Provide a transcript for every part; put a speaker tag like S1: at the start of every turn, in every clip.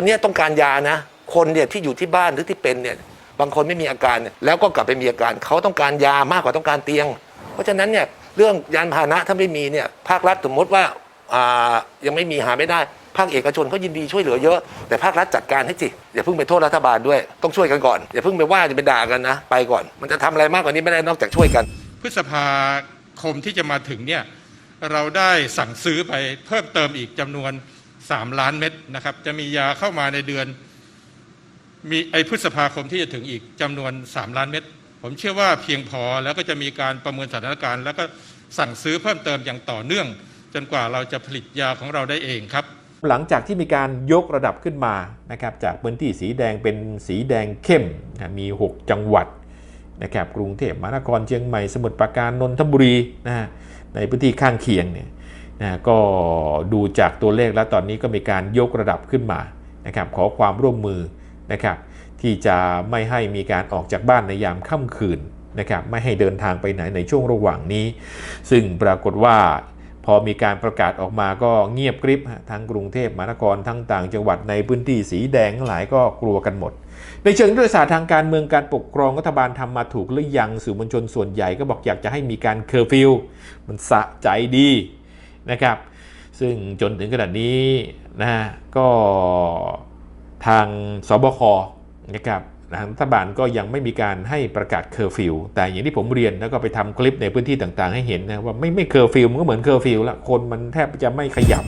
S1: อนนี้ต้องการยานะ คนเนี่ยที่อยู่ที่บ้านหรือที่เป็นเนี่ยบางคนไม่มีอาการเนี่ยแล้วก็กลับไปมีอาการเขาต้องการยามากกว่าต้องการเตียง เพราะฉะนั้นเนี่ยเรื่องยานพาหนะถ้าไม่มีเนี่ยภาครัฐสมมติว่าายังไม่มีหาไม่ได้ ภาคเอกชนเขายินดีช่วยเหลือเยอะ แต่ภาครัฐจัดการให้สิอย่าเพิ่งไปโทษรัฐบาลด้วย ต้องช่วยกันก่อน อย่าเพิ่งไปว่าจะไปด่ากันนะ ไปก่อน มันจะทำอะไรมากกว่านี้ไม่ได้นอกจากช่วยกัน
S2: พฤษภาคมที่จะมาถึงเนี่ยเราได้สั่งซื้อไปเพิ่มเติมอีกจำนวน 3 ล้านเม็ดนะครับ จะมียาเข้ามาในเดือน มีไอพฤษภาคมที่จะถึงอีกจำนวน 3 ล้านเม็ดผมเชื่อว่าเพียงพอแล้วก็จะมีการประเมินสถานการณ์ แล้วก็สั่งซื้อเพิ่มเติมอย่างต่อเนื่อง จนกว่าเราจะผลิตยาของเราได้เองครับ
S3: หลังจากที่มีการยกระดับขึ้นมานะครับจากพื้นที่สีแดงเป็นสีแดงเข้มนะมี 6 จังหวัดนะครับกรุงเทพมหานครเชียงใหม่สมุทรปราการนนทบุรีนะฮะในพื้นที่ข้างเคียงเนี่ย นะก็ดูจากตัวเลขแล้วตอนนี้ก็มีการยกระดับขึ้นมานะครับขอความร่วมมือนะครับที่จะไม่ให้มีการออกจากบ้านในยามค่ำคืนนะครับไม่ให้เดินทางไปไหนในช่วงระหว่างนี้ ซึ่งปรากฏว่าพอมีการประกาศออกมาก็เงียบกริบทั้งกรุงเทพมหานครทั้งต่างจังหวัดในพื้นที่สีแดงหลายก็กลัวกันหมด ในเชิงยุทธศาสตร์ทางการเมืองการปกครองรัฐบาลทำมาถูกหรือยังสื่อมวลชนส่วนใหญ่ก็บอกอยากจะให้มีการเคอร์ฟิวมันสะใจดี นะครับ ซึ่งจนถึงขนาดนี้นะฮะก็ทางสบคนะครับทางรัฐบาลก็ยังไม่มีการให้ประกาศเคอร์ฟิวแต่อย่างที่ผมเรียนแล้วก็ไปทำคลิปในพื้นที่ต่างๆ ให้เห็นนะว่าไม่ไม่เคอร์ฟิวมันก็เหมือนเคอร์ฟิวละคนมันแทบจะไม่ขยับ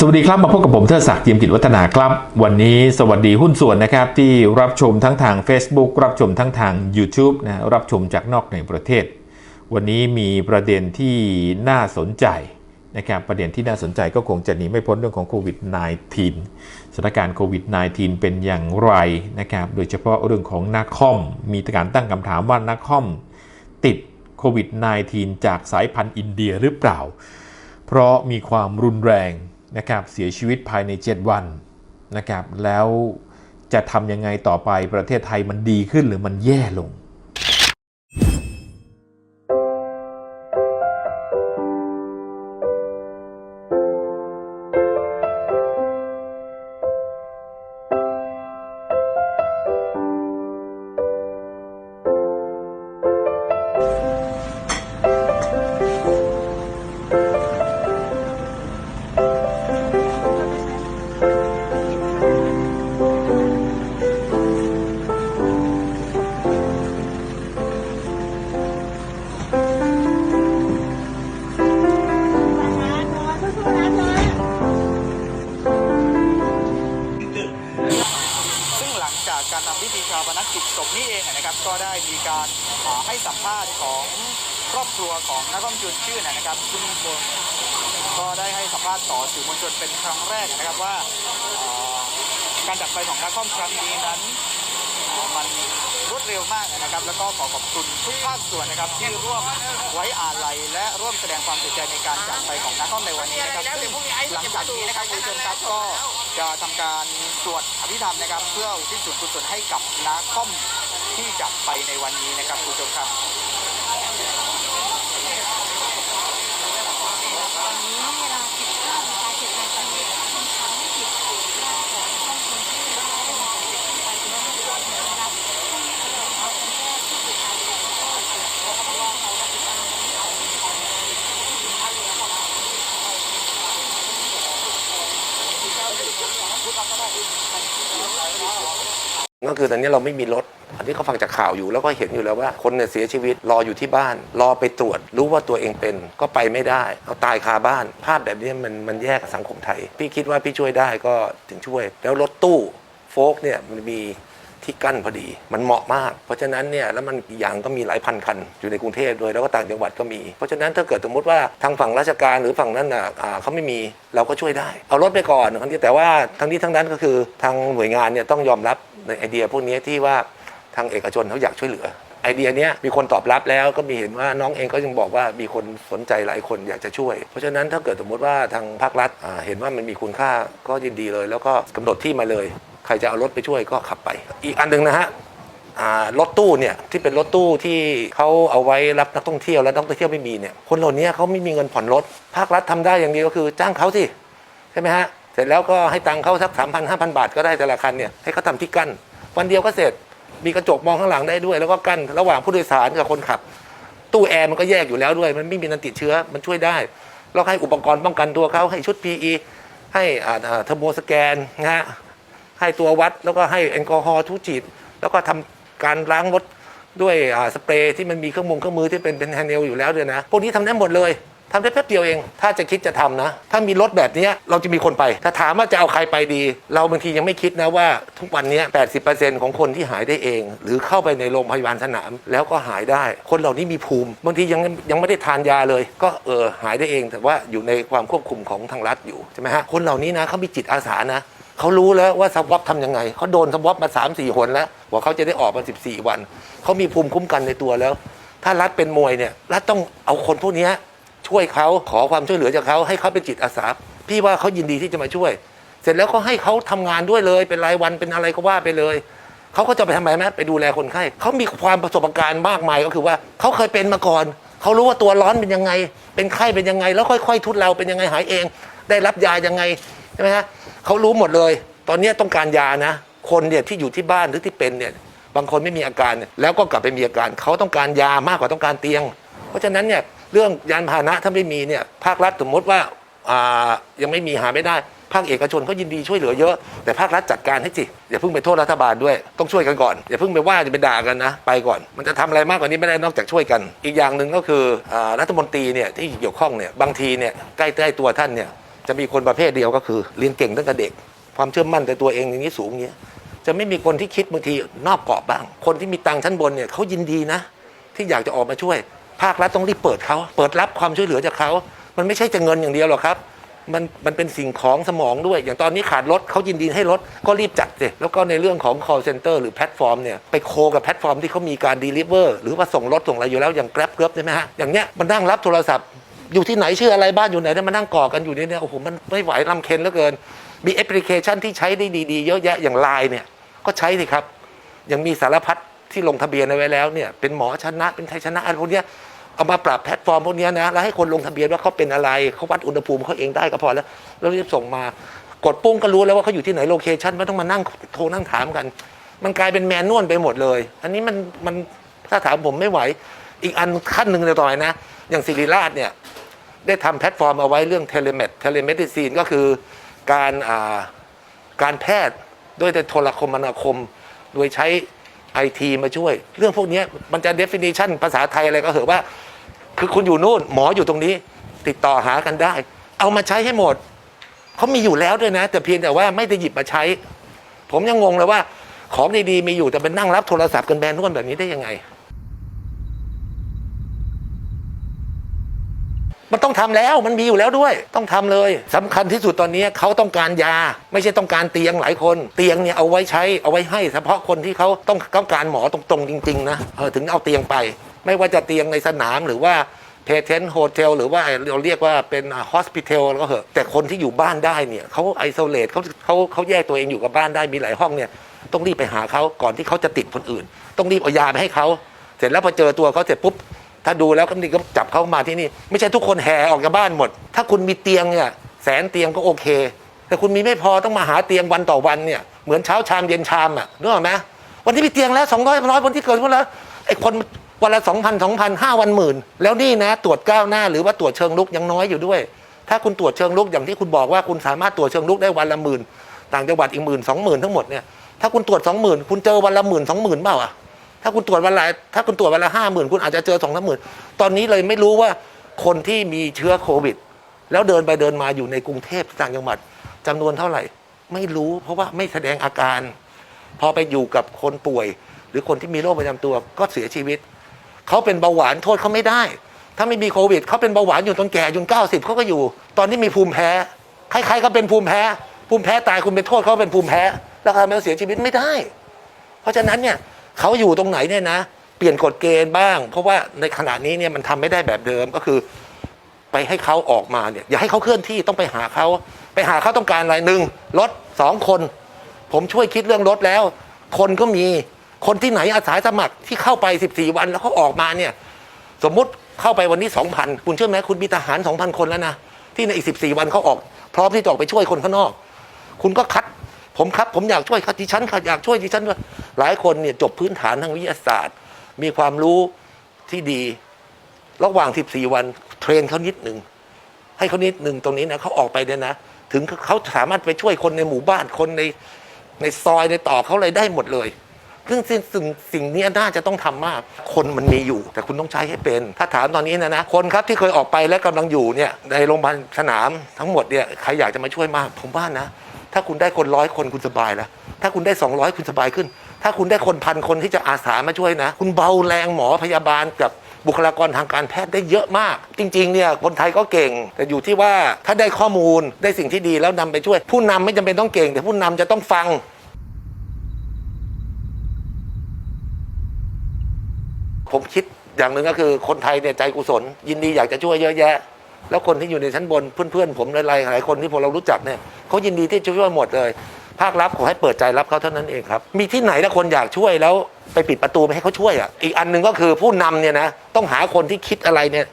S3: สวัสดีครับมาพบกับผมเทิดศักดิ์เทียมกิจวัฒนาครับ วันนี้สวัสดีหุ้นส่วนนะครับที่รับชมทั้งทาง Facebook รับชมทั้งทาง YouTube นะรับชมจากนอกในประเทศ วันนี้มีประเด็นที่น่าสนใจนะครับประเด็นที่น่าสนใจก็คงจะหนีไม่พ้นเรื่องของโควิด -19 สถานการณ์โควิด -19 เป็นอย่างไรนะครับโดยเฉพาะเรื่องของนักคอม มีการตั้งคำถามว่านักคอมติดโควิด -19 จากสายพันธุ์อินเดียหรือเปล่า เพราะมีความรุนแรง นะครับเสียชีวิตภายใน 7 วันนะครับแล้วจะทำยังไงต่อไปประเทศไทยมันดีขึ้นหรือมันแย่ลง
S4: ซึ่ง ให้สัมภาษณ์ของครอบครัวของนักท่องเที่ยวชื่อนะครับซึ่งก็ได้ให้สัมภาษณ์ต่อสื่อมวลชนเป็นครั้งแรกนะครับว่าการจากไปของนักท่องครั้งนี้นั้นมันรวดเร็วมากนะครับ แล้วก็ขอขอบคุณทุกภาคส่วนนะครับ ที่ร่วมไว้อาลัยและร่วมแสดงความเสียใจในการจากไปของนักท่องในวันนี้นะครับซึ่งหลังจากนี้นะครับคุณผู้ชมครับก็จะทำการสวดอภิธรรมนะครับ เพื่ออุทิศส่วนกุศลให้กับนาคอม ที่จากไปในวันนี้นะครับคุณผู้ชมครับ
S5: ก็คือตอ
S1: นนี้เราไม่มีรถ อันนี้เขาฟังจากข่าวอยู่แล้วก็เห็นอยู่แล้วว่า คนเนี่ยเสียชีวิตรออยู่ที่บ้าน รอไปตรวจรู้ว่าตัวเองเป็น ก็ไปไม่ได้ เอาตายคาบ้าน ภาพแบบนี้มันมันแย่กับสังคมไทย พี่คิดว่าพี่ช่วยได้ก็ถึงช่วย แล้วรถตู้โฟกเนี่ยมันมีที่กั้นพอดี มันเหมาะมาก เพราะฉะนั้นเนี่ยแล้วมันอย่างก็มีหลายพันคัน อยู่ในกรุงเทพด้วยแล้วก็ต่างจังหวัดก็มี เพราะฉะนั้นถ้าเกิดสมมติว่าทางฝั่งราชการหรือฝั่งนั้นน่ะเขาไม่มีเราก็ช่วยได้ เอารถไปก่อนทั้งที่แต่ว่าทั้งนี้ทั้งนั้นก็คือทางหน่วยงานเนี่ยต้องยอมรับ ในไอเดียพวกนี้ที่ว่าทางเอกชนเขาอยากช่วยเหลือ ไอเดียนี้มีคนตอบรับแล้วก็มีเห็นว่าน้องเองก็ยังบอกว่ามีคนสนใจหลายคนอยากจะช่วย เพราะฉะนั้นถ้าเกิดสมมติว่าทางภาครัฐเห็นว่ามันมีคุณค่าก็ยินดีเลย แล้วก็กำหนดที่มาเลย ใครจะเอารถไปช่วยก็ขับไป อีกอันหนึ่งนะฮะรถตู้เนี่ยที่เป็นรถตู้ที่เขาเอาไว้รับนักท่องเที่ยวแล้วนักท่องเที่ยวไม่มีเนี่ยคนเหล่านี้เขาไม่มีเงินผ่อนรถ ภาครัฐทำได้อย่างเดียวก็คือจ้างเขาสิใช่ไหมฮะ เสร็จแล้วก็ให้ตังค์เขาสักสามพันห้าพันบาทก็ได้แต่ละคันเนี่ยให้เขาทำที่กั้นวันเดียวก็เสร็จมีกระจกมองข้างหลังได้ด้วย แล้วก็กั้นระหว่างผู้โดยสารกับคนขับ ตู้แอร์มันก็แยกอยู่แล้วด้วย มันไม่มีนันติดเชื้อมันช่วยได้แล้วให้อุปกรณ์ป้องกันตัวเขาให้ชุด PE ให้อ่าเทอร์โมสแกนนะฮะให้ตัววัดแล้วก็ให้แอลกอฮอล์ทุกฉีดแล้วก็ทำการล้างรถด้วยอ่าสเปรย์ที่มันมีเครื่องมือเครื่องมือที่เป็นเป็นแฮนเดลอยู่แล้วด้วยนะพวกนี้ทำได้หมดเลย ทำได้แป๊บเดียวเอง ถ้าจะคิดจะทำนะ ถ้ามีรถแบบนี้เราจะมีคนไป ถ้าถามว่าจะเอาใครไปดี เราบางทียังไม่คิดนะว่าทุกวันนี้ย80%ของคนที่หายได้เอง หรือเข้าไปในโรงพยาบาลสนาม แล้วก็หายได้ คนเหล่านี้มีภูมิ บางทียังยังไม่ได้ทานยาเลย ก็เออหายได้เอง แต่ว่าอยู่ในความควบคุมของทางรัฐอยู่ใช่ไหมฮะ คนเหล่านี้นะเขามีจิตอาสานะเขารู้แล้วว่าสวอปทำยังไง เขาโดนสวอปมา3ามสี่หนแล้วว่าเขาจะได้ออกมา 14 วัน เขามีภูมิคุ้มกันในตัวแล้ว ถ้ารัฐเป็นมวยเนี่ย รัฐต้องเอาคนพวกนี้ ช่วยเขาขอความช่วยเหลือจากเขาให้เขาเป็นจิตอาสาพี่ว่าเขายินดีที่จะมาช่วย เสร็จแล้วก็ให้เขาทำงานด้วยเลย เป็นรายวันเป็นอะไรก็ว่าไปเลยเขาก็จะไปทำไมไหมไปดูแลคนไข้เขามีความประสบการณ์มากมายก็คือว่าเขาเคยเป็นมาก่อนเขารู้ว่าตัวร้อนเป็นยังไง เป็นไข้เป็นยังไง แล้วค่อย ๆ ทุเลาเป็นยังไงหายเอง ได้รับยายังไงใช่ไหมฮะเขารู้หมดเลย ตอนนี้ต้องการยานะ คนเนี่ยที่อยู่ที่บ้านหรือที่เป็นเนี่ยบางคนไม่มีอาการแล้วก็กลับไปมีอาการเขาต้องการยามากกว่าต้องการเตียง เพราะฉะนั้นเนี่ย เรื่องยานพาหนะถ้าไม่มีเนี่ยภาครัฐสมมติว่าายังไม่มีหาไม่ได้ ภาคเอกชนเขายินดีช่วยเหลือเยอะ แต่ภาครัฐจัดการให้สิอย่าเพิ่งไปโทษรัฐบาลด้วย ต้องช่วยกันก่อน อย่าเพิ่งไปว่าจะไปด่ากันนะ ไปก่อน มันจะทำอะไรมากกว่านี้ไม่ได้นอกจากช่วยกัน อีกอย่างหนึ่งก็คืออรัฐมนตรีเนี่ยที่เกี่ยวข้องเนี่ยบางทีเนี่ยใกล้ใกล้ตัวท่านเนี่ยจะมีคนประเภทเดียวก็คือเรียนเก่งตั้งแต่เด็ก ความเชื่อมั่นในตัวเองอย่างนี้สูงอย่างนี้ยจะไม่มีคนที่คิดบางทีนอกกรอบบ้าง คนที่มีตังค์ชั้นบนเนี่ยเขายินดีนะ ที่อยากจะออกมาช่วย ภาครัฐต้องรีบเปิดเขาเปิดรับความช่วยเหลือจากเขามันไม่ใช่จะเงินอย่างเดียวหรอกครับ มันมันเป็นสิ่งของสมองด้วย อย่างตอนนี้ขาดรถเขายินดีให้รถก็รีบจัดสิแล้วก็ในเรื่องของ call center หรือแพลตฟอร์มเนี่ยไปโคกับแพลตฟอร์มที่เขามีการ deliver หรือว่าส่งรถส่งอะไรอยู่แล้วอย่าง Grab เกือบใช่ไหมฮะอย่างเนี้ยมันนั่งรับโทรศัพท์อยู่ที่ไหนชื่ออะไรบ้านอยู่ไหนเนี่ยมานั่งก่อกันอยู่เนี่ยโอ้โหมันไม่ไหวลำเค็นเหลือเกิน มีแอปพลิเคชันที่ใช้ได้ดีๆ เยอะแยะอย่างไลน์เนี่ยก็ใช้สิครับยังมีสารพัดที่ลงทะเบียนเอาไว้แล้วเนี่ยเป็นหมอชนะเป็นไทยชนะอะไรพวกเนี้ย เอามาปรับแพลตฟอร์มพวกนี้นะแล้วให้คนลงทะเบียนว่าเขาเป็นอะไรเขาวัดอุณหภูมิเขาเองได้ก็พอแล้วแล้วรีบส่งมากดปุ้งก็รู้แล้วว่าเขาอยู่ที่ไหนโลเคชันไม่ต้องมานั่งโทรนั่งถามกัน มันกลายเป็นแมนนวลไปหมดเลย อันนี้มันมันถ้าถามผมไม่ไหว อีกอันขั้นหนึ่งเลยต่อไปนะ อย่างศิริราชเนี่ยได้ทำแพลตฟอร์มเอาไว้เรื่องเทเลเมดเทเลเมดิซีนก็คือการอ่าการแพทย์ด้วยโทรคมนาคม โดยใช้ไอทีมาช่วย เรื่องพวกนี้มันจะ definition ภาษาไทยอะไรก็เหอะว่า คือคุณอยู่นู่นหมออยู่ตรงนี้ ติดต่อหากันได้ เอามาใช้ให้หมดเขามีอยู่แล้วด้วยนะ แต่เพียงแต่ว่าไม่ได้หยิบมาใช้ ผมยังงงเลยว่า ของดีๆมีอยู่แต่เป็นนั่งรับโทรศัพท์กันแบนทุกคนแบบนี้ได้ยังไง มันต้องทำแล้วมันมีอยู่แล้วด้วย ต้องทำเลยสำคัญที่สุดตอนนี้เขาต้องการยา ไม่ใช่ต้องการเตียงหลายคน เตียงเนี่ยเอาไว้ใช้เอาไว้ให้ เฉพาะคนที่เขาต้องต้องการหมอตรงๆ จริง ๆ นะเออถึงเอาเตียงไป ไม่ว่าจะเตียงในสนามหรือว่าเพเทนโฮเทลหรือว่าเราเรียกว่าเป็นฮอสพิทอลก็เหอะแต่คนที่อยู่บ้านได้เนี่ยเขาไอโซเลตเขาเขาเขาแยกตัวเองอยู่กับบ้านได้มีหลายห้องเนี่ยต้องรีบไปหาเขาก่อนที่เขาจะติดคนอื่น ต้องรีบเอายาไปให้เขาเสร็จแล้วพอเจอตัวเขาเสร็จปุ๊บถ้าดูแล้วก็นี่ก็จับเขามาที่นี่ ไม่ใช่ทุกคนแห่ออกจากบ้านหมด ถ้าคุณมีเตียงเนี่ยแสนเตียงก็โอเค แต่คุณมีไม่พอต้องมาหาเตียงวันต่อวันเนี่ยเหมือนเช้าชามเย็นชามอะนึกออกไหมวันที่มีเตียงแล้วสองร้อยร้อยคนที่เกิดขึ้นแล้วไอ้คน วันละสองพันสองพันห้าวันหมื่นแล้วนี่นะตรวจก้าวหน้าหรือว่าตรวจเชิงลุกยังน้อยอยู่ด้วย ถ้าคุณตรวจเชิงลุกอย่างที่คุณบอกว่าคุณสามารถตรวจเชิงลุกได้วันละหมื่นต่างจังหวัดอีกหมื่นสองหมื่นทั้งหมดเนี่ยถ้าคุณตรวจสองหมื่นคุณเจอวันละหมื่นสองหมื่นเปล่าอะถ้าคุณตรวจวันละถ้าคุณตรวจวันละห้าหมื่นคุณอาจจะเจอสองสามหมื่นตอนนี้เลยไม่รู้ว่าคนที่มีเชื้อโควิด แล้วเดินไปเดินมาอยู่ในกรุงเทพต่างจังหวัดจำนวนเท่าไหร่ ไม่รู้เพราะว่าไม่แสดงอาการ พอไปอยู่กับคนป่วย หรือคนที่มีโรคประจำตัวก็เสียชีวิต เขาเป็นเบาหวานโทษเขาไม่ได้ ถ้าไม่มีโควิดเขาเป็นเบาหวานอยู่จนแก่จนเก้าสิบเขาก็อยู่ ตอนนี้มีภูมิแพ้ใครๆก็เป็นภูมิแพ้ ภูมิแพ้ตายคุณเป็นโทษเขาเป็นภูมิแพ้แล้วทำให้เขาเสียชีวิตไม่ได้ เพราะฉะนั้นเนี่ยเขาอยู่ตรงไหนเนี่ยนะ เปลี่ยนกฎเกณฑ์บ้าง เพราะว่าในขณะนี้เนี่ยมันทำไม่ได้แบบเดิมก็คือ ไปให้เขาออกมาเนี่ยอย่าให้เขาเคลื่อนที่ต้องไปหาเขาไปหาเขาต้องการอะไรหนึ่งรถสองคน ผมช่วยคิดเรื่องรถแล้ว คนก็มี คนที่ไหนอาสาสมัครที่เข้าไป 14 วันแล้วเขาออกมาเนี่ย สมมุติเข้าไปวันนี้ 2,000 คุณเชื่อไหมคุณมีทหาร 2,000 คนแล้วนะ ที่ในอีก 14 วันเขาออก พร้อมที่จะออกไปช่วยคนข้างนอก คุณก็คัด ผมครับ ผมอยากช่วยครับดิฉันค่ะอยากช่วยดิฉันด้วยหลายคนเนี่ยจบพื้นฐานทางวิทยาศาสตร์ มีความรู้ที่ดี ระหว่าง 14 วันเทรนเขานิดหนึ่งให้เขานิดหนึ่งตรงนี้นะเขาออกไปเนี่ยนะ ถึงเขาสามารถไปช่วยคนในหมู่บ้านคนในในซอยในต่อเขาอะไรได้หมดเลย ซึ่งสิ่งสิ่งสิ่งนี้น่าจะต้องทำมาก คนมันมีอยู่ แต่คุณต้องใช้ให้เป็น ถ้าถามตอนนี้นะนะ คนครับที่เคยออกไปและกำลังอยู่เนี่ยในโรงพยาบาลสนามทั้งหมดเนี่ยใครอยากจะมาช่วยมาก ผมว่านะ ถ้าคุณได้คนร้อยคนคุณสบายแล้วถ้าคุณได้ 200 คุณสบายขึ้น ถ้าคุณได้คนพันคนที่จะอาสามาช่วยนะ คุณเบาแรงหมอพยาบาลกับบุคลากรทางการแพทย์ได้เยอะมาก จริง ๆ เนี่ยคนไทยก็เก่ง แต่อยู่ที่ว่าถ้าได้ข้อมูลได้สิ่งที่ดีแล้วนำไปช่วย ผู้นำไม่จำเป็นต้องเก่ง แต่ผู้นำจะต้องฟัง ผมคิดอย่างหนึ่งก็คือคนไทยเนี่ยใจกุศล ยินดีอยากจะช่วยเยอะแยะ แล้วคนที่อยู่ในชั้นบนเพื่อนๆผมหลายๆหลายคนที่พวกเรารู้จักเนี่ยเขายินดีที่จะช่วยหมดเลย ภาครัฐขอให้เปิดใจรับเขาเท่านั้นเองครับ มีที่ไหนนะคนอยากช่วยแล้วไปปิดประตูไม่ให้เขาช่วยอะอีกอันหนึ่งก็คือผู้นำเนี่ยนะต้องหาคนที่คิดอะไรเนี่ย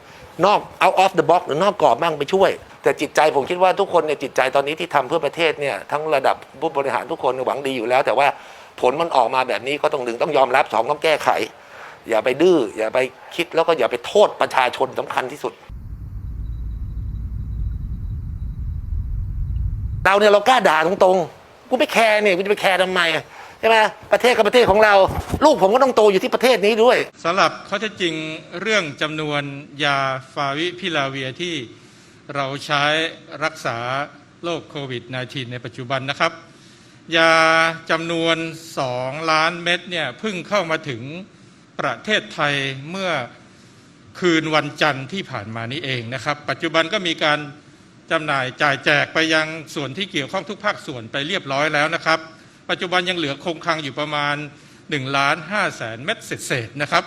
S1: นอก out of the box หรือนอกกรอบบ้างไปช่วย แต่จิตใจผมคิดว่าทุกคนเนี่ยจิตใจตอนนี้ที่ทำเพื่อประเทศเนี่ยทั้งระดับผู้บริหารทุกคนหวังดีอยู่แล้ว แต่ว่าผลมันออกมาแบบนี้ก็ต้องหนึ่งต้องยอมรับสองต้องแก้ไข อย่าไปดื้ออย่าไปคิดแล้วก็อย่าไปโทษประชาชนสำคัญที่สุดเราเนี่ยเรากล้าด่าตรงๆ กูไม่แคร์เนี่ยกูจะไปแคร์ทำไมใช่ไหมประเทศกับประเทศของเรา ลูกผมก็ต้องโตอยู่ที่ประเทศนี้ด้วย
S2: สำหรับข้อเท็จจริงเรื่องจำนวนยาฟาวิพิลาเวียที่เราใช้รักษาโรคโควิด -19 ในปัจจุบันนะครับ ยาจำนวน 2 ล้านเม็ดเนี่ยเพิ่งเข้ามาถึง ประเทศไทยเมื่อคืนวันจันทร์ที่ผ่านมานี้เองนะครับ ปัจจุบันก็มีการจำหน่ายจ่ายแจกไปยังส่วนที่เกี่ยวข้องทุกภาคส่วนไปเรียบร้อยแล้วนะครับ ปัจจุบันยังเหลือคงคลังอยู่ประมาณ1ล้าน5แสนเม็ดเศษๆนะครับ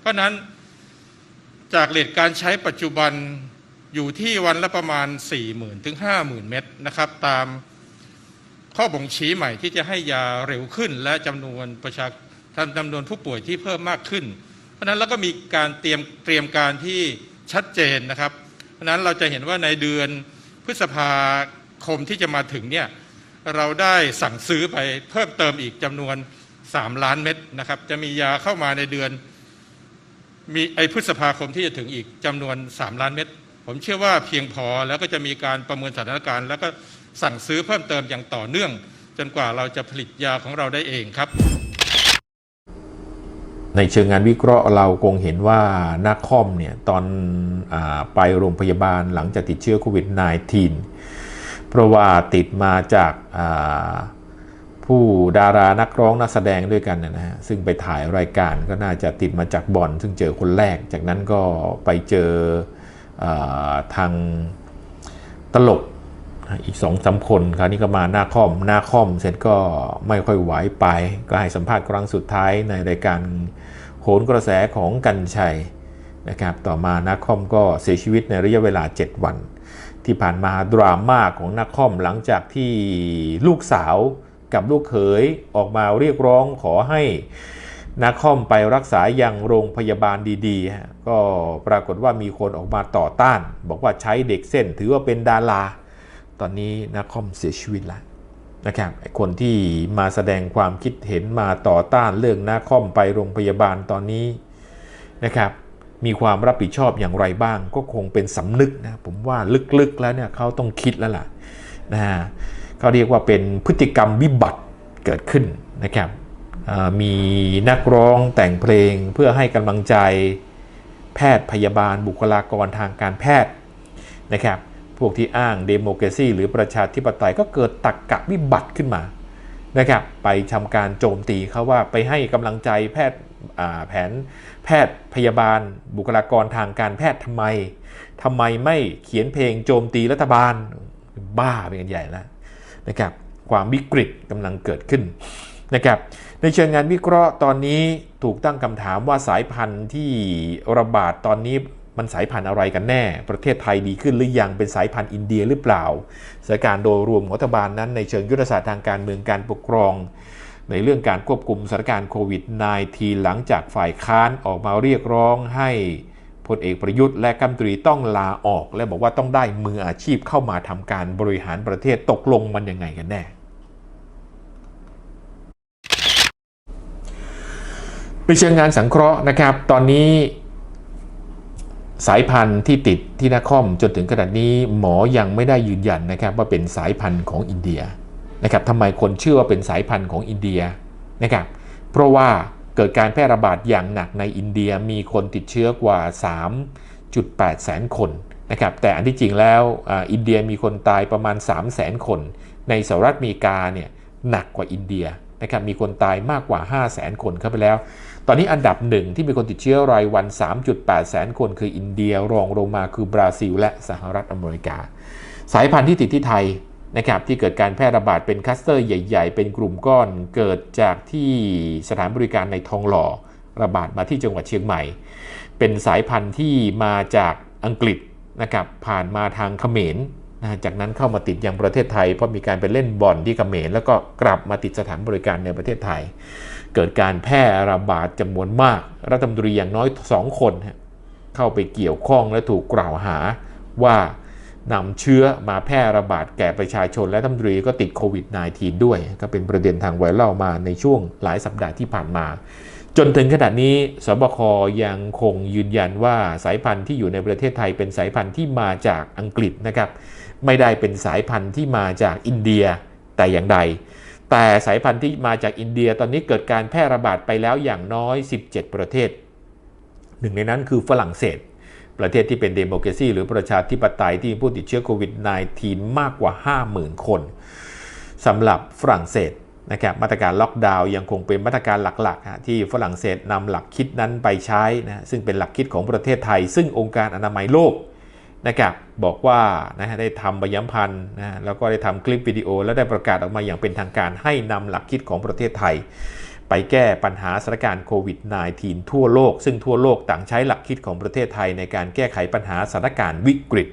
S2: เพราะนั้นจากเลทการใช้ปัจจุบันอยู่ที่วันละประมาณ 40,000ถึง50,000 เม็ดนะครับ ตามข้อบ่งชี้ใหม่ที่จะให้ยาเร็วขึ้นและจำนวนประชา ทำจำนวนผู้ป่วยที่เพิ่มมากขึ้น เพราะนั้นเราก็มีการเตรียมเตรียมการที่ชัดเจนนะครับ เพราะฉะนั้นเราจะเห็นว่าในเดือนพฤษภาคมที่จะมาถึงเนี่ยเราได้สั่งซื้อไปเพิ่มเติมอีกจำนวน 3 ล้านเม็ดนะครับ จะมียาเข้ามาในเดือน มีไอพฤษภาคมที่จะถึงอีกจำนวน 3 ล้านเม็ดผมเชื่อว่าเพียงพอแล้วก็จะมีการประเมินสถานการณ์ แล้วก็สั่งซื้อเพิ่มเติมอย่างต่อเนื่อง จนกว่าเราจะผลิตยาของเราได้เองครับ
S3: ในเชิงงานวิเคราะห์เราคงเห็นว่านักคอมเนี่ยตอนอไปโรงพยาบาลหลังจากติดเชื้อโควิด -19 เพราะว่าติดมาจากาผู้ดารานักร้องนักแสดงด้วยกันนะฮะซึ่งไปถ่ายรายการก็น่าจะติดมาจากบอลซึ่งเจอคนแรก จากนั้นก็ไปเจออาทางตลก อีกสองสามคนคราวนี้ก็มาหน้าคอมหน้าคอมเสร็จก็ไม่ค่อยไหวไป ก็ให้สัมภาษณ์ครั้งสุดท้ายในรายการโหนกระแสของกันชัยนะครับต่อมานักคอมก็เสียชีวิตในระยะเวลา 7 วัน ที่ผ่านมาดราม่าของนักคอมหลังจากที่ลูกสาวกับลูกเขยออกมาเรียกร้องขอให้นักคอมไปรักษายังโรงพยาบาลดีๆฮะก็ปรากฏว่ามีคนออกมาต่อต้าน บอกว่าใช้เด็กเส้นถือว่าเป็นดารา ตอนนี้นักคอมเสียชีวิตแล้วนะครับคนที่มาแสดงความคิดเห็นมาต่อต้านเรื่องนักคอมไปโรงพยาบาลตอนนี้นะครับมีความรับผิดชอบอย่างไรบ้าง ก็คงเป็นสำนึกนะผมว่าลึกๆแล้วเนี่ยเขาต้องคิดแล้วล่ะนะฮะเขาเรียกว่าเป็นพฤติกรรมวิบัติเกิดขึ้นนะครับมีนักร้องแต่งเพลงเพื่อให้กำลังใจแพทย์พยาบาลบุคลากรทางการแพทย์นะครับ พวกที่อ้างเดโม c r a ซีหรือประชาธิปไตยก็เกิดตักกะวิบัติขึ้นมานะครับไปทำการโจมตีเขาว่าไปให้กำลังใจแพทย์แผนแพทย์พยาบาล บุคลากรทางการแพทย์ทำไมทำไมไม่เขียนเพลงโจมตีรัฐบาลบ้าเป็นกันใหญ่แล้วนะครับความวิกฤตกำลังเกิดขึ้นนะครับในเชิงงานวิเคราะห์ตอนนี้ถูกตั้งคำถามว่าสายพันธุ์ที่ระบาดตอนนี้ มันสายพันธุ์อะไรกันแน่ ประเทศไทยดีขึ้นหรือยังเป็นสายพันธุ์อินเดียหรือเปล่าสถานการณ์โดยรวมของรัฐบาลนั้นในเชิงยุทธศาสตร์ทางการเมืองการปกครอง ในเรื่องการควบคุมสถานการณ์โควิด -19 หลังจากฝ่ายค้านออกมาเรียกร้องให้พลเอกประยุทธ์และกัมตรีต้องลาออก และบอกว่าต้องได้มืออาชีพเข้ามาทำการบริหารประเทศตกลงมันยังไงกันแน่ในเชิงงานสังเคราะห์นะครับ ตอนนี้ สายพันธุ์ที่ติดที่นครจนถึงขนาดนี้หมอยังไม่ได้ยืนยันนะครับว่าเป็นสายพันธุ์ของอินเดียนะครับทำไมคนเชื่อว่าเป็นสายพันธุ์ของอินเดียนะครับเพราะว่าเกิดการแพร่ระบาดอย่างหนักในอินเดียมีคนติดเชื้อกว่า 3.8 แสนคนนะครับแต่อันที่จริงแล้วอ,อินเดียมีคนตายประมาณ 3 0 0แสนคน ในสหรัฐอเมริกาเนี่ยหนักกว่าอินเดียนะครับมีคนตายมากกว่า 5 0 0แสนคนเข้าไปแล้ว ตอนนี้อันดับหนึ่งที่มีคนติดเชื้อรายวัน 3.8 แสนคนคืออินเดียรองลงมาคือบราซิล และสหรัฐอเมริกา สายพันธุ์ที่ติดที่ไทยนะครับที่เกิดการแพร่ระบาดเป็นคัสเตอร์ใหญ่ ๆ เป็นกลุ่มก้อนเกิดจากที่สถานบริการในทองหล่อระบาดมาที่จังหวัดเชียงใหม่ เป็นสายพันธุ์ที่มาจากอังกฤษนะครับผ่านมาทางเขมรนะจากนั้นเข้ามาติดยังประเทศไทยเพราะมีการไปเล่นบอลที่เขมรแล้วก็กลับมาติดสถานบริการในประเทศไทย เกิดการแพร่ระบาดจำนวนมาก รัฐมนตรีอย่างน้อย2คนเข้าไปเกี่ยวข้องและถูกกล่าวหาว่านำเชื้อมาแพร่ระบาดแก่ประชาชนและรัฐมนตรีก็ติดโควิด -19 ด้วย ก็เป็นประเด็นทางไวรัลมาในช่วงหลายสัปดาห์ที่ผ่านมา จนถึงขณะนี้สบคยังคงยืนยันว่าสายพันธุ์ที่อยู่ในประเทศไทยเป็นสายพันธุ์ที่มาจากอังกฤษนะครับ ไม่ได้เป็นสายพันธุ์ที่มาจากอินเดียแต่อย่างใด แต่สายพันธุ์ที่มาจากอินเดียตอนนี้เกิดการแพร่ระบาดไปแล้วอย่างน้อย 17 ประเทศ หนึ่งในนั้นคือฝรั่งเศส ประเทศที่เป็นเดโมแครซีหรือประชาธิปไตยที่มีผู้ติดเชื้อโควิด -19 มากกว่า 50,000 คนสำหรับฝรั่งเศสนะครับมาตรการล็อกดาวน์ยังคงเป็นมาตรการหลักๆ ที่ฝรั่งเศสนำหลักคิดนั้นไปใช้นะซึ่งเป็นหลักคิดของประเทศไทย ซึ่งองค์การอนามัยโลก นะครับบอกว่านะฮะได้ทำบย้ำพันนะแล้วก็ได้ทำคลิปวิดีโอ และได้ประกาศออกมาอย่างเป็นทางการให้นำหลักคิดของประเทศไทย ไปแก้ปัญหาสถานการณ์โควิด -19 ทั่วโลก ซึ่งทั่วโลกต่างใช้หลักคิดของประเทศไทยในการแก้ไขปัญหาสถานการณ์วิกฤต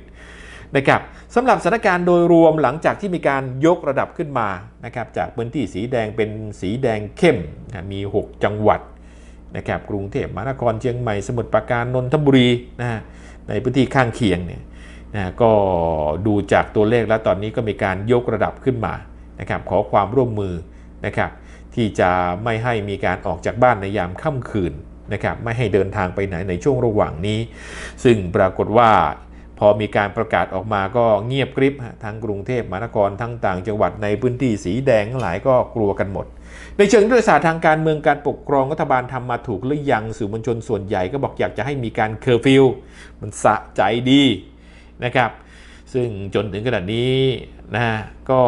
S3: นะครับสำหรับสถานการณ์โดยรวมหลังจากที่มีการยกระดับขึ้นมานะครับจากพื้นที่สีแดงเป็นสีแดงเข้มนะมี 6 จังหวัดนะครับกรุงเทพมหานครเชียงใหม่สมุทรปราการนนทบุรีนะฮะ ในพื้นที่ข้างเคียงเนี่ยนะก็ดูจากตัวเลขแล้วตอนนี้ก็มีการยกระดับขึ้นมานะครับขอความร่วมมือนะครับที่จะไม่ให้มีการออกจากบ้านในยามค่ำคืนนะครับไม่ให้เดินทางไปไหนในช่วงระหว่างนี้ ซึ่งปรากฏว่าพอมีการประกาศออกมาก็เงียบกริบทั้งกรุงเทพมหานครทั้งต่างจังหวัดในพื้นที่สีแดงหลายก็กลัวกันหมด ในเชิงยุทธศาสตร์ทางการเมืองการปกครองรัฐบาลทำมาถูกหรือยังสื่อมวลชนส่วนใหญ่ก็บอกอยากจะให้มีการเคอร์ฟิวมันสะใจดีนะครับ ซึ่งจนถึงขนาดนี้นะก็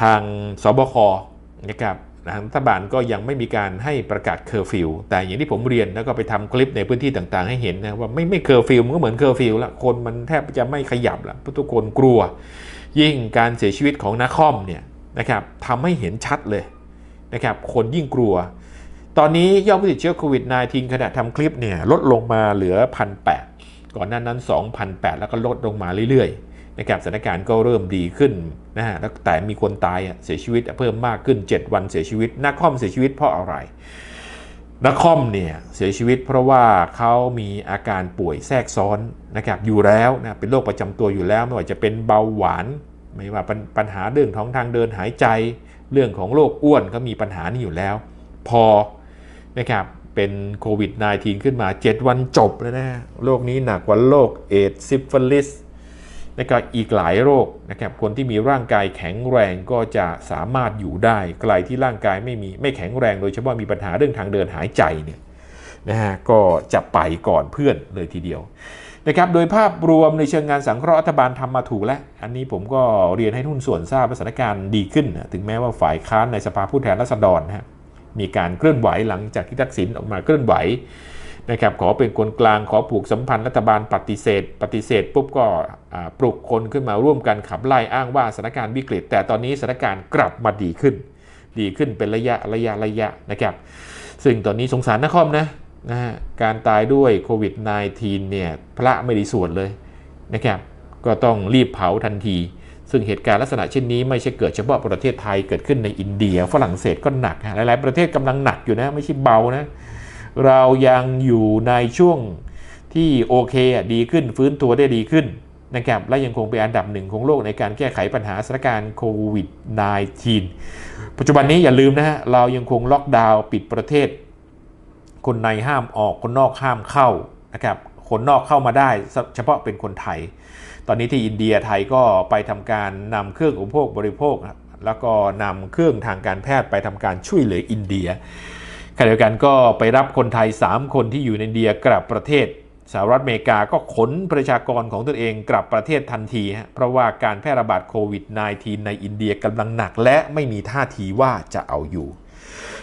S3: ทางสบคนะครับทางรัฐบาลก็ยังไม่มีการให้ประกาศเคอร์ฟิวแต่อย่างที่ผมเรียนแล้วก็ไปทำคลิปในพื้นที่ต่างๆ ให้เห็นนะว่าไม่ไม่เคอร์ฟิวมันก็เหมือนเคอร์ฟิวละคนมันแทบจะไม่ขยับละทุกคนกลัว ยิ่งการเสียชีวิตของนาคอมเนี่ย นะครับทำให้เห็นชัดเลยนะครับคนยิ่งกลัว ตอนนี้ยอดผู้ติดเชื้อโควิด -19 ขณะทำคลิปเนี่ยลดลงมาเหลือพันแก่อนหน้านั้น2,008แล้วก็ลดลงมาเรื่อยๆนะครับสถานการณ์ก็เริ่มดีขึ้นนะฮะแต่มีคนตายเสียชีวิตเพิ่มมากขึ้น 7 วันเสียชีวิตนักคอมเสียชีวิตเพราะอะไรนักคอมเนี่ยเสียชีวิตเพราะว่าเขามีอาการป่วยแทรกซ้อนนะครับอยู่แล้วนะเป็นโรคประจำตัวอยู่แล้วไม่ว่าจะเป็นเบาหวาน ไม่ว่าปัญปัญหาเรื่องท้องทางเดินหายใจ เรื่องของโรคอ้วนเขามีปัญหานี้อยู่แล้ว พอนะครับเป็นโควิด -19 ขึ้นมา 7 วันจบเลยนะโรคนี้หนักกว่าโรคเอดซิฟิลิสนะครับอีกหลายโรคนะครับคนที่มีร่างกายแข็งแรงก็จะสามารถอยู่ได้ใครที่ร่างกายไม่มีไม่แข็งแรงโดยเฉพาะมีปัญหาเรื่องทางเดินหายใจเนี่ยนะฮะก็จะไปก่อนเพื่อนเลยทีเดียว นะครับโดยภาพรวมในเชิงงานสังเคราะห์รัฐบาลทำมาถูกแล้ว อันนี้ผมก็เรียนให้ทุนส่วนทราบสถานการณ์ดีขึ้น ถึงแม้ว่าฝ่ายค้านในสภาผู้แทนราษฎรนะฮะมีการเคลื่อนไหวหลังจากที่ทักษิณออกมาเคลื่อนไหวนะครับขอเป็นคนกลางขอผูกสัมพันธ์รัฐบาลปฏิเสธ ปฏิเสธปุ๊บก็ปลุกคนขึ้นมาร่วมกันขับไล่อ้างว่าสถานการณ์วิกฤต แต่ตอนนี้สถานการณ์กลับมาดีขึ้น ดีขึ้นเป็นระยะระยะระยะนะครับ ซึ่งตอนนี้สงสารนครนะ นะฮะการตายด้วยโควิด -19 เนี่ยพระไม่ได้สวดเลยนะครับก็ต้องรีบเผาทันที ซึ่งเหตุการณ์ลักษณะเช่นนี้ไม่ใช่เกิดเฉพาะประเทศไทยเกิดขึ้นในอินเดีย ฝรั่งเศสก็หนักหลายๆประเทศกำลังหนักอยู่นะไม่ใช่เบานะเรายังอยู่ในช่วงที่โอเคดีขึ้นฟื้นตัวได้ดีขึ้นนะครับและยังคงเป็นอันดับหนึ่งของโลกในการแก้ไขปัญหาสถานการณ์โควิด -19 ปัจจุบันนี้อย่าลืมนะฮะเรายังคงล็อกดาวน์ปิดประเทศ คนในห้ามออกคนนอกห้ามเข้านะครับคนนอกเข้ามาได้เฉพาะเป็นคนไทย ตอนนี้ที่อินเดียไทยก็ไปทำการนำเครื่องอุปโภคบริโภค แล้วก็นำเครื่องทางการแพทย์ไปทำการช่วยเหลืออินเดียขณะเดียวกันก็ไปรับคนไทย 3 คนที่อยู่ในอินเดียกลับประเทศสหรัฐอเมริกาก็ขนประชากรของตนเองกลับประเทศทันที เพราะว่าการแพร่ระบาดโควิด -19 ในอินเดียกำลังหนักและไม่มีท่าทีว่าจะเอาอยู่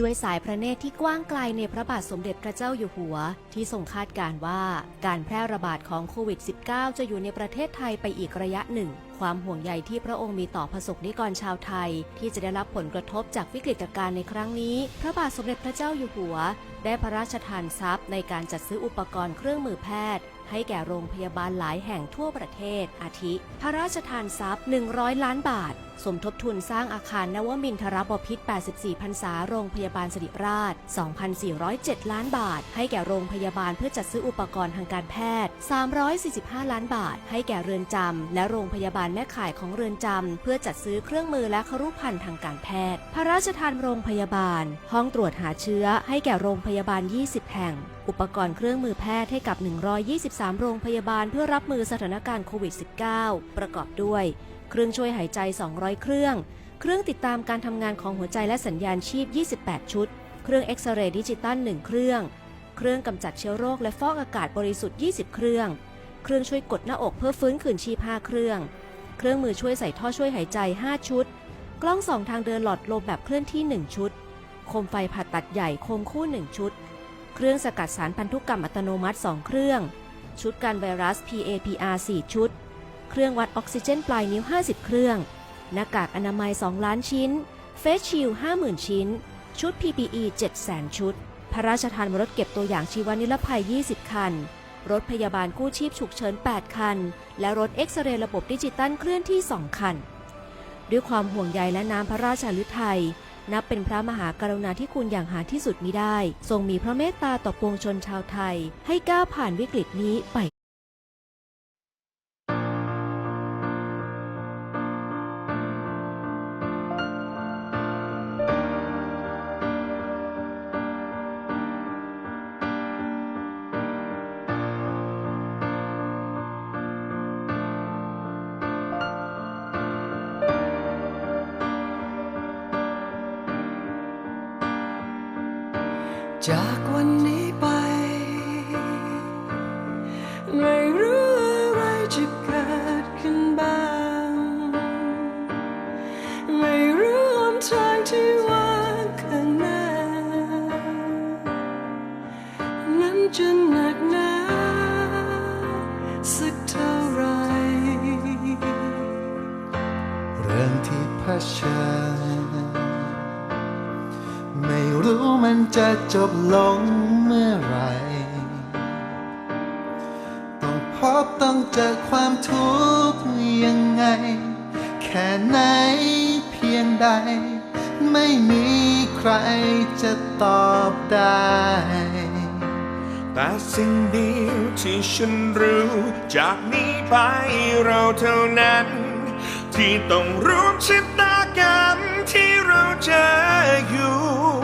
S6: ด้วยสายพระเนตรที่กว้างไกลในพระบาทสมเด็จพระเจ้าอยู่หัว ที่ทรงคาดการว่า การแพร่ระบาดของโควิด -19 จะอยู่ในประเทศไทยไปอีกระยะหนึ่ง ความห่วงใยที่พระองค์มีต่อประสบนิกรชาวไทย ที่จะได้รับผลกระทบจากวิกฤตการณ์ในครั้งนี้ พระบาทสมเด็จพระเจ้าอยู่หัว ได้พระราชทานทรัพย์ ในการจัดซื้ออุปกรณ์เครื่องมือแพทย์ให้แก่โรงพยาบาลหลายแห่งทั่วประเทศ อาทิ พระราชทานทรัพย์ 100 ล้านบาท สมทบทุนสร้างอาคารนวมินทรบพิษ 84 พรรษา โรงพยาบาลสิริราช 2,407 ล้านบาท ให้แก่โรงพยาบาลเพื่อจัดซื้ออุปกรณ์ทางการแพทย์ 345 ล้านบาท ให้แก่เรือนจำและโรงพยาบาลแม่ข่ายของเรือนจำเพื่อจัดซื้อเครื่องมือและครุภัณฑ์ทางการแพทย์ พระราชทานโรงพยาบาล ห้องตรวจหาเชื้อ ให้แก่โรงพยาบาล 20 แห่งอุปกรณ์เครื่องมือแพทย์ให้กับ 123 โรงพยาบาลเพื่อรับมือสถานการณ์โควิด -19 ประกอบด้วย เครื่องช่วยหายใจ 200 เครื่อง เครื่องติดตามการทำงานของหัวใจและสัญญาณชีพ 28 ชุด เครื่องเอ็กซเรย์ดิจิตัล1เครื่อง เครื่องกำจัดเชื้อโรคและฟอกอากาศบริสุทธิ์ 20 เครื่อง เครื่องช่วยกดหน้าอกเพื่อฟื้นคืนชีพ 5 เครื่อง เครื่องมือช่วยใส่ท่อช่วยหายใจ 5 ชุด กล้องสองทางเดินหลอดลมแบบเคลื่อนที่ 1 ชุด โคมไฟผ่าตัดใหญ่โคมคู่ 1 ชุด เครื่องสกัดสารพันธุกรรมอัตโนมัติ 2 เครื่อง ชุดกันไวรัส PAPR 4 ชุด เครื่องวัดออกซิเจนปลายนิ้ว 50 เครื่อง หน้ากากอนามัย 2 ล้านชิ้น เฟสชิล50,000 ชิ้น ชุด PPE 700,000 ชุด พระราชทานรถเก็บตัวอย่างชีวนิรภัย 20 คัน รถพยาบาลกู้ชีพฉุกเฉิน 8 คัน และรถเอ็กซเรย์ระบบดิจิตัลเคลื่อนที่ 2 คัน ด้วยความห่วงใยและน้ำพระราชาฤทัยนับเป็นพระมหากรุณาธิคุณอย่างหาที่สุดมิได้ ทรงมีพระเมตตาต่อปวงชนชาวไทย ให้ก้าวผ่านวิกฤตนี้ไป
S7: จาก จะจบลงเมื่อไร ต้องพบต้องเจอความทุกข์ยังไง แค่ไหนเพียงใด ไม่มีใครจะตอบได้
S8: แต่สิ่งเดียวที่ฉันรู้ จากนี้ไปเราเท่านั้น ที่ต้องร่วมชะตากรรมที่เราเจออยู่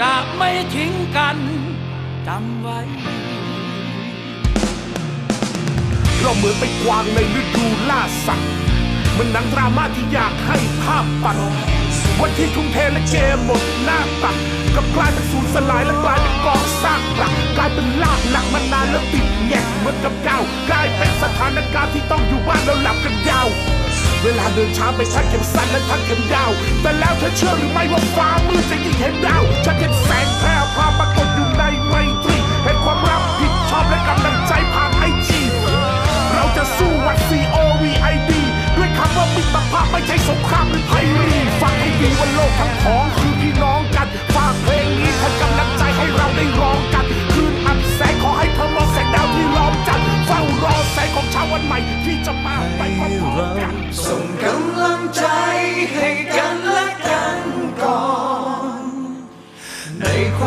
S9: จะไม่ทิ้งกันจำไว้
S8: เราเหมือนไปกวางในฤดูล่าสัตว์มันหนังดราม่าที่อยากให้ภาพปัดวันที่ทุ่มเทและเกมหมดหน้าตักกับกลายเป็นสูญสลายและกลายเป็นกองซากหลักกลายเป็นลากหนักมานานแล้วติดแงกเหมือนกับเก่ากลายเป็นสถานการณ์ที่ต้องอยู่บ้านแล้วหลับกันยาวเวลาเดินช้าไปชักเข็มสั้นและทักเข็มยาว แต่แล้วเธอเชื่อหรือไม่ว่าฟ้ามืดจะ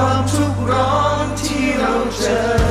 S8: ความทุกข์ร้อนที่
S7: เราเจอ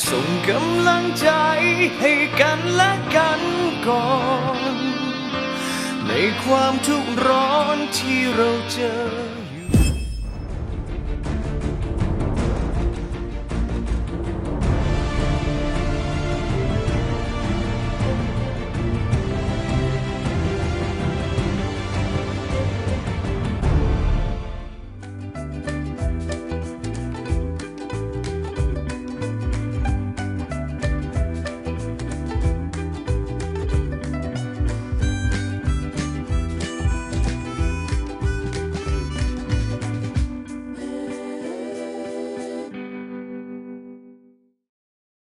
S7: ส่งกำลังใจให้กันและกันก่อน ในความทุกข์ร้อนที่เราเจอ